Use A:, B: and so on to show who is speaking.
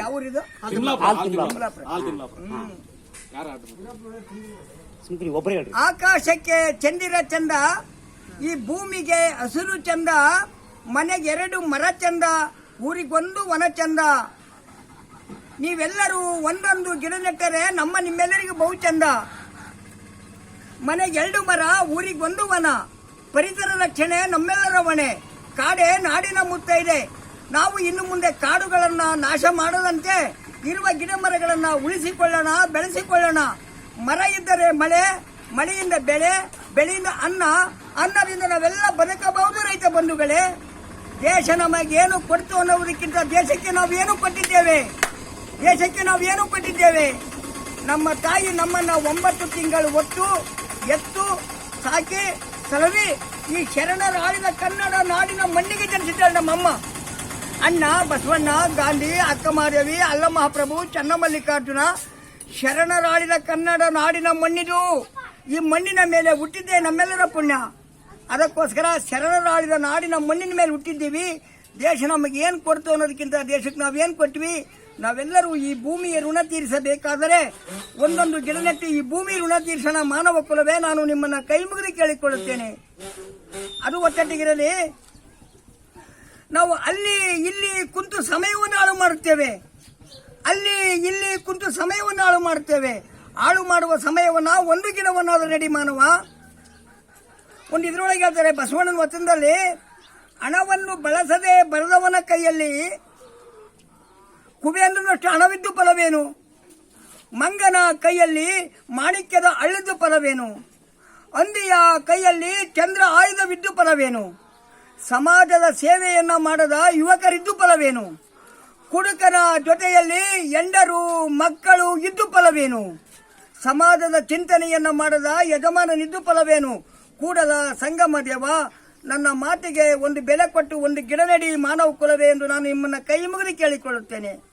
A: ಯಾವ ಊರಿದು
B: ಒಬ್ಬರೇ ಹೇಳ್ರಿ.
A: ಆಕಾಶಕ್ಕೆ ಚಂದಿರ ಚಂದ ಈ ಭೂಮಿಗೆ ಹಸಿರು ಚಂದ ಮನೆಗೆ ಎರಡು ಮರ ಚಂದ ಊರಿಗೊಂದು ವನ ಚಂದ. ನೀವೆಲ್ಲರೂ ಒಂದೊಂದು ಗಿಡ ನೆಟ್ಟರೆ ನಮ್ಮ ನಿಮ್ಮೆಲ್ಲರಿಗೂ ಬಹು ಚಂದ. ಮನೆಗೆ ಎರಡು ಮರ ಊರಿಗೊಂದು ವನ. ಪರಿಸರ ರಕ್ಷಣೆ ನಮ್ಮೆಲ್ಲರ ಹೊಣೆ ಕಾಡೆ ನಾಡಿನ ಮುತ್ತ ಇದೆ ನಾವು ಇನ್ನು ಮುಂದೆ ಕಾಡುಗಳನ್ನು ನಾಶ ಮಾಡದಂತೆ ಇರುವ ಗಿಡ ಮರಗಳನ್ನು ಉಳಿಸಿಕೊಳ್ಳೋಣ, ಬೆಳೆಸಿಕೊಳ್ಳೋಣ. ಮರ ಇದ್ದರೆ ಮಳೆ, ಮಳೆಯಿಂದ ಬೆಳೆ, ಬೆಳೆಯಿಂದ ಅನ್ನ, ಅನ್ನದಿಂದ ನಾವೆಲ್ಲ ಬದುಕಬಹುದು ರೈತ ಬಂಧುಗಳೇ. ದೇಶ ನಮಗೇನು ಕೊಡ್ತು ಅನ್ನೋದಕ್ಕಿಂತ ದೇಶಕ್ಕೆ ನಾವು ಏನು ಕೊಟ್ಟಿದ್ದೇವೆ? ದೇಶಕ್ಕೆ ನಾವು ಏನು ಕೊಟ್ಟಿದ್ದೇವೆ? ನಮ್ಮ ತಾಯಿ ನಮ್ಮನ್ನ ಒಂಬತ್ತು ತಿಂಗಳು ಒತ್ತು ಎತ್ತು, ಸಾಕಿ, ಸಲವಿ ಈ ಶರಣರ ಆಳಿದ ಕನ್ನಡ ನಾಡಿನ ಮಣ್ಣಿಗೆ ಜನಿಸಿದ್ದಾಳೆ ನಮ್ಮಮ್ಮ. ಅಣ್ಣ, ಬಸವಣ್ಣ, ಗಾಂಧಿ ಅಕ್ಕಮಾದೇವಿ ಅಲ್ಲ ಮಹಾಪ್ರಭು, ಚನ್ನಮಲ್ಲಿಕಾರ್ಜುನ, ಶರಣರಾಳಿದ ಕನ್ನಡ ನಾಡಿನ ಮಣ್ಣಿದು. ಈ ಮಣ್ಣಿನ ಮೇಲೆ ಹುಟ್ಟಿದ್ದೇ ನಮ್ಮೆಲ್ಲರ ಪುಣ್ಯ. ಅದಕ್ಕೋಸ್ಕರ ಶರಣರಾಳಿದ ನಾಡಿನ ಮಣ್ಣಿನ ಮೇಲೆ ಹುಟ್ಟಿದ್ದೀವಿ. ದೇಶ ನಮಗೆ ಏನು ಕೊಡ್ತು ಅನ್ನೋದಕ್ಕಿಂತ ದೇಶಕ್ಕೆ ನಾವೇನು ಕೊಟ್ವಿ? ನಾವೆಲ್ಲರೂ ಈ ಭೂಮಿಯ ಋಣ ತೀರಿಸಬೇಕಾದರೆ ಒಂದೊಂದು ಗಿಡ ನೆಟ್ಟು ಈ ಭೂಮಿ ಋಣ ತೀರಿಸೋಣ ಮಾನವ ಕುಲವೇ ನಾನು ನಿಮ್ಮನ್ನ ಕೈ ಮುಗಿದು ಕೇಳಿಕೊಳ್ಳುತ್ತೇನೆ. ಅದು ಒತ್ತಟ್ಟಿಗಿರಲಿ. ನಾವು ಅಲ್ಲಿ, ಇಲ್ಲಿ ಕುಂತು ಸಮಯವನ್ನು ಹಾಳು ಮಾಡುತ್ತೇವೆ. ಅಲ್ಲಿ, ಇಲ್ಲಿ ಕುಂತು ಸಮಯವನ್ನು ಹಾಳು ಮಾಡುತ್ತೇವೆ. ಹಾಳು ಮಾಡುವ ಸಮಯವನ್ನ ಒಂದು ಗಿಡವನ್ನಾದರೂ ರೆಡಿ ಮಾನವ. ಒಂದು ಇದರೊಳಗೆ ಹೇಳ್ತಾರೆ, ಬಸವಣ್ಣನ ವಚನದಲ್ಲಿ, ಹಣವನ್ನು ಬಳಸದೆ ಬರೆದವನ ಕೈಯಲ್ಲಿ ಕುಬೇಂದ್ರನಷ್ಟು ಹಣವಿದ್ದು ಫಲವೇನು? ಮಂಗನ ಕೈಯಲ್ಲಿ ಮಾಣಿಕ್ಯದ ಅಳಿದು ಫಲವೇನು? ಅಂದಿಯ ಕೈಯಲ್ಲಿ ಚಂದ್ರ ಆಯುಧವಿದ್ದು ಫಲವೇನು? ಸಮಾಜದ ಸೇವೆಯನ್ನ ಮಾಡದ ಯುವಕರಿದ್ದು ಫಲವೇನು? ಕುಡುಕನ ಜೊತೆಯಲ್ಲಿ ಎಂಡರು ಮಕ್ಕಳು ಇದ್ದು ಫಲವೇನು? ಸಮಾಜದ ಚಿಂತನೆಯನ್ನ ಮಾಡದ ಯಜಮಾನನಿದ್ದು ಫಲವೇನು? ಕೂಡಲ ಸಂಗಮ ದೇವ, ನನ್ನ ಮಾತಿಗೆ ಒಂದು ಬೆಲೆ ಕೊಟ್ಟು ಒಂದು ಗಿಡ ನಡಿ ಮಾನವ ಕುಲವೇ ಎಂದು ನಾನು ನಿಮ್ಮನ್ನ ಕೈ ಮುಗಿದು ಕೇಳಿಕೊಳ್ಳುತ್ತೇನೆ.